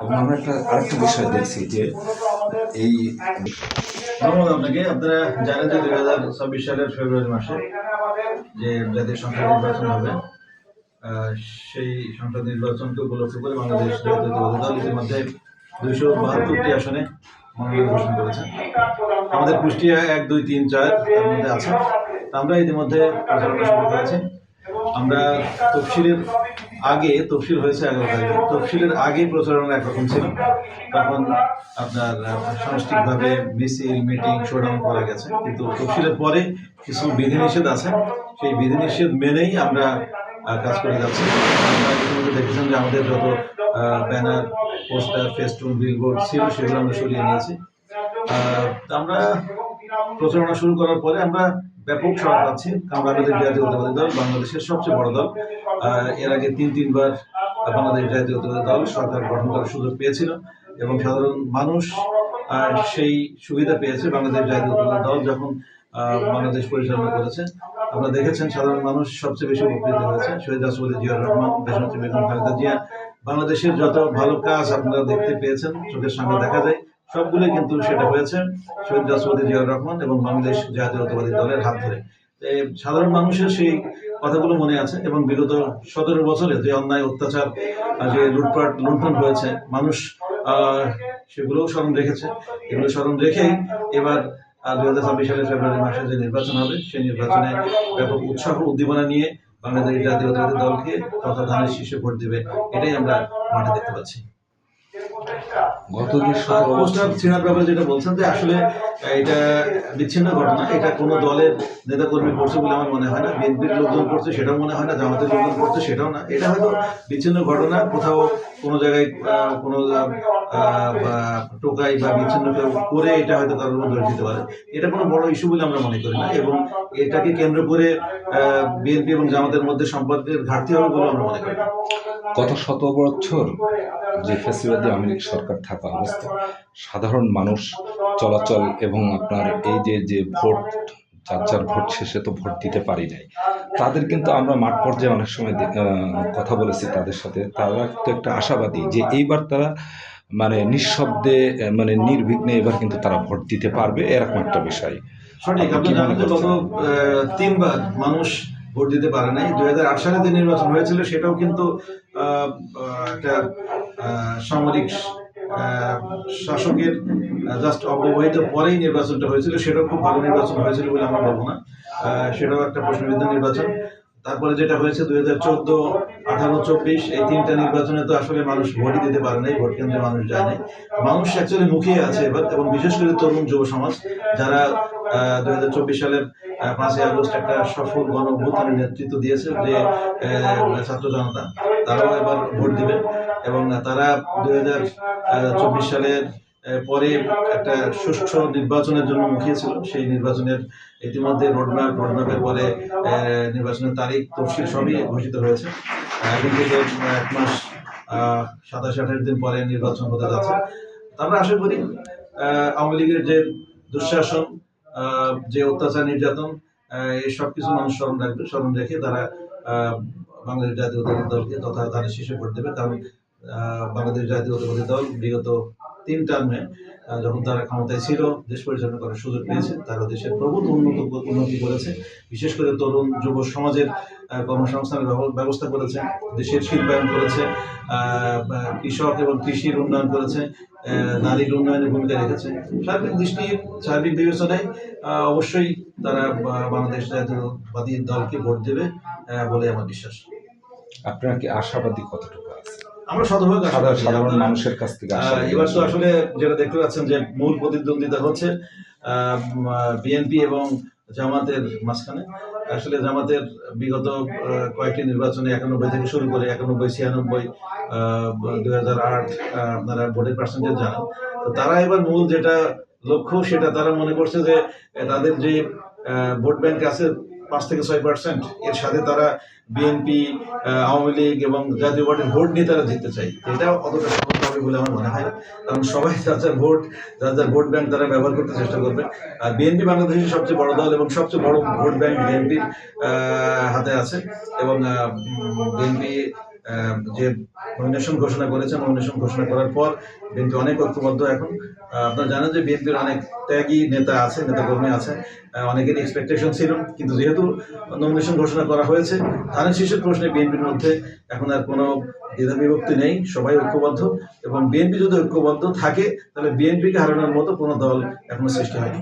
আমরা একটা বিষয় দেখছি যে এই আপনারা জানেন যে হাজার চব্বিশ সালের ফেব্রুয়ারি মাসে যে জাতীয় হবে সেই করে ইতিমধ্যে বাহাত্তরটি আসনে আমাদের কুষ্টিয়া এক, দুই, তিন, চার তার মধ্যে আছে। আমরা ইতিমধ্যে আমরা তফসিলের আগে তফসিল হয়েছে এগারো তফসিলের আগে প্রচারণা একরকম ছিল। তখন আপনার সাংস্কৃতিকভাবে মিছিল, মিটিং শোডাউন করা গেছে। কিন্তু তফসিলের পরে কিছু বিধিনিষেধ আছে। সেই বিধিনিষেধ মেনেই আমরা কাজ করে যাচ্ছি। আমরা ইতিমধ্যে দেখেছেন যে আমাদের যত ব্যানার, পোস্টার, ফেস্টুন, বিলবোর্ড ছিল, সেগুলো আমরা সরিয়ে নিয়েছি। আমরা প্রচারণা শুরু করার পরে আমরা ব্যাপক সাড়া পাচ্ছি কারণ বাংলাদেশ জাতীয়তাবাদী দল বাংলাদেশের সবচেয়ে বড় দল। এর আগে তিন, তিনবার বাংলাদেশ জাতীয়তাবাদী দল সরকার গঠন করার সুযোগ পেয়েছিল এবং সাধারণ মানুষ সেই সুবিধা পেয়েছে বাংলাদেশ জাতীয়তাবাদী দল যখন বাংলাদেশ পরিচালনা করেছে। আপনারা দেখেছেন সাধারণ মানুষ সবচেয়ে বেশি উপকৃত হয়েছে। শহীদ রাষ্ট্রপতি জিয়াউর রহমান, দেশনেত্রী বেগম খালেদা জিয়া, বাংলাদেশের যত ভালো কাজ আপনারা দেখতে পেয়েছেন, চোখের সামনে দেখা যায়। সবগুলোই কিন্তু সেটা হয়েছে। শহীদ রাষ্ট্রপতি জিয়াউর রহমান এবং বাংলাদেশ জাতীয়তাবাদী দলের হাত ধরে। সাধারণ মানুষের সেই কথাগুলো মনে আছে এবং বিগত সতেরো বছরে যে অন্যায়, অত্যাচার যে লুটপাট, লুণ্ঠন হয়েছে, মানুষ সেগুলোও স্মরণ রেখেছে। এগুলো স্মরণ রেখেই এবার দুই হাজার ছাব্বিশ সালের ফেব্রুয়ারি মাসে যে নির্বাচন হবে, সেই নির্বাচনে ব্যাপক উৎসাহ উদ্দীপনা নিয়ে বাংলাদেশ জাতীয়তাবাদী দলকে তথা ধানের শীর্ষে ভোট দেবে, এটাই আমরা মাঠে দেখতে পাচ্ছি। গত যে পোস্টার ছেঁড়ার ব্যাপারে যেটা বলছেন যে আসলে এটা বিচ্ছিন্ন ঘটনা এটা কোনো দলের নেতাকর্মী করছে বলে আমার মনে হয় না। বিএনপির লোকজন করছে সেটাও মনে হয় না জামাতের লোকজন করছে সেটাও না। এটা হয়তো বিচ্ছিন্ন ঘটনা কোথাও কোনো জায়গায় কোনো টোকাই বা বিচ্ছিন্ন করে এটা হয়তো কারোর মধ্যে দিতে পারে। এটা কোনো বড় ইস্যু বলে আমরা মনে করি না এবং এটাকে কেন্দ্র করে বিএনপি এবং জামাতের মধ্যে সম্পর্কের ঘাটতি হবে বলে আমরা মনে করি গত শত বছর যে ফ্যাসিবাদী আওয়ামী সরকার থাকা অবস্থায় সাধারণ মানুষ চলাচল এবং আপনার এই যে যে ভোট যার যার ভোট শেষে তো ভোট দিতে পারি নাই তাদের কিন্তু আমরা মাঠ পর্যায়ে অনেক সময় কথা বলেছি তাদের সাথে। তারা তো একটা আশাবাদী যে এইবার তারা মানে নিঃশব্দে মানে নির্বিঘ্নে এবার কিন্তু তারা ভোট দিতে পারবে এরকম একটা বিষয়। সঠিক। আপনি আপনি জানেন যে গত আহ, তিনবার মানুষ ভোট দিতে পারে নাই। দুই হাজার আট সালে যে নির্বাচন হয়েছিল সেটাও কিন্তু একটা সামরিক শাসকের জাস্ট অব্যবহিত পরেই নির্বাচনটা হয়েছিল, সেটাও খুব ভালো নির্বাচন হয়েছিল বলে আমরা বলব না। সেটাও একটা প্রশ্নবিদ্ধ নির্বাচন। তারপরে যেটা হয়েছে, দুই হাজার চোদ্দ, আঠারো, চব্বিশ, এই তিনটা নির্বাচনে তো আসলে মানুষ ভোটই দিতে পারে নাই, ভোট কেন্দ্রে মানুষ যায় নাই। মানুষ অ্যাকচুয়ালি মুখিয়ে আছে এবার এবং বিশেষ করে তরুণ যুব সমাজ, যারা দুই হাজার চব্বিশ সালের পাঁচই আগস্ট একটা সফল গণ নেতৃত্ব দিয়েছে যে ছাত্র জনতা, তারাও এবার ভোট দিবে এবং তারা দুই হাজার চব্বিশ সালের পরে একটা সুষ্ঠু নির্বাচনের জন্য মুখিয়ে ছিল। সেই নির্বাচনের ইতিমধ্যে রোডম্যাপ রোডম্যাপের পরে নির্বাচনের তারিখ, তফসিল সবই ঘোষিত হয়েছে। এখন থেকে এক মাস সাতাশ, আঠাশ দিন পরে নির্বাচন হতে যাচ্ছে। আমরা আশা করি আওয়ামী লীগের যে দুঃশাসন যে অত্যাচার নির্যাতন এই সব কিছু মানুষ স্মরণ রাখবে, স্মরণ রেখে তারা বাংলাদেশ জাতীয়তাবাদী দলকে তথা তাদের শীর্ষে ভোট দেবে। কারণ বাংলাদেশ জাতীয়তাবাদী দল বিগত তিন টার্মে যখন তারা ক্ষমতায় ছিল, দেশ পরিচালনা করার সুযোগ পেয়েছে। তারা দেশের প্রভূত উন্নত উন্নতি করেছে। বিশেষ করে তরুণ যুব সমাজের কর্মসংস্থানের ব্যব- ব্যবস্থা করেছে। দেশের শিল্পায়ন করেছে কৃষক এবং কৃষির উন্নয়ন করেছে নারীর উন্নয়নে ভূমিকা রেখেছে। সার্বিক দৃষ্টি, সার্বিক বিবেচনায় অবশ্যই তারা বাংলাদেশ জাতীয়বাদী দলকে ভোট দেবে বলে আমার বিশ্বাস। আপনার কি আশাবাদী কতটুকু? আমরা শতভাগ সাধারণ। মানুষের কাছ থেকে এবার তো আসলে যেটা দেখতে পাচ্ছেন যে মূল প্রতিদ্বন্দ্বিতা হচ্ছে বিএনপি এবং জামাতের মাঝখানে। আসলে জামাতের বিগত কয়েকটি নির্বাচনে একানব্বই থেকে শুরু করে একানব্বই ছিয়ানব্বই দুই হাজার আট আপনারা ভোটের পার্সেন্টেজ জানেন। তো তারা এবার মূল যেটা লক্ষ্য সেটা তারা মনে করছে যে তাদের যে ভোট ব্যাংক আছে পাঁচ থেকে ছয় পার্সেন্ট এর সাথে তারা বিএনপি আওয়ামী লীগ এবং জাতীয় পার্টির ভোট নিয়ে তারা জিততে চাই এটা অতটা সহজ হবে বলে আমার মনে হয় কারণ সবাই যার যার ভোট, যার যার ভোট ব্যাংক তারা ব্যবহার করতে চেষ্টা করবে। আর বিএনপি বাংলাদেশের সবচেয়ে বড় দল এবং সবচেয়ে বড় ভোট ব্যাংক বিএনপির হাতে আছে। এবং বিএনপি যে নমিনেশন ঘোষণা করেছে নমিনেশন ঘোষণা করার পর বিএনপি অনেক ঐক্যবদ্ধ এখন। আপনারা জানেন যে বিএনপির অনেক ত্যাগী নেতা আছে নেতাকর্মী আছে আহ, অনেকেরই এক্সপেকটেশন ছিল। কিন্তু যেহেতু নমিনেশন ঘোষণা করা হয়েছে ধানের শীর্ষের প্রশ্নে বিএনপির মধ্যে এখন আর কোনো দ্বিধা বিভক্তি নেই। সবাই ঐক্যবদ্ধ এবং বিএনপি যদি ঐক্যবদ্ধ থাকে তাহলে বিএনপিকে হারানোর মতো কোনো দল এখনও সৃষ্টি হয়নি।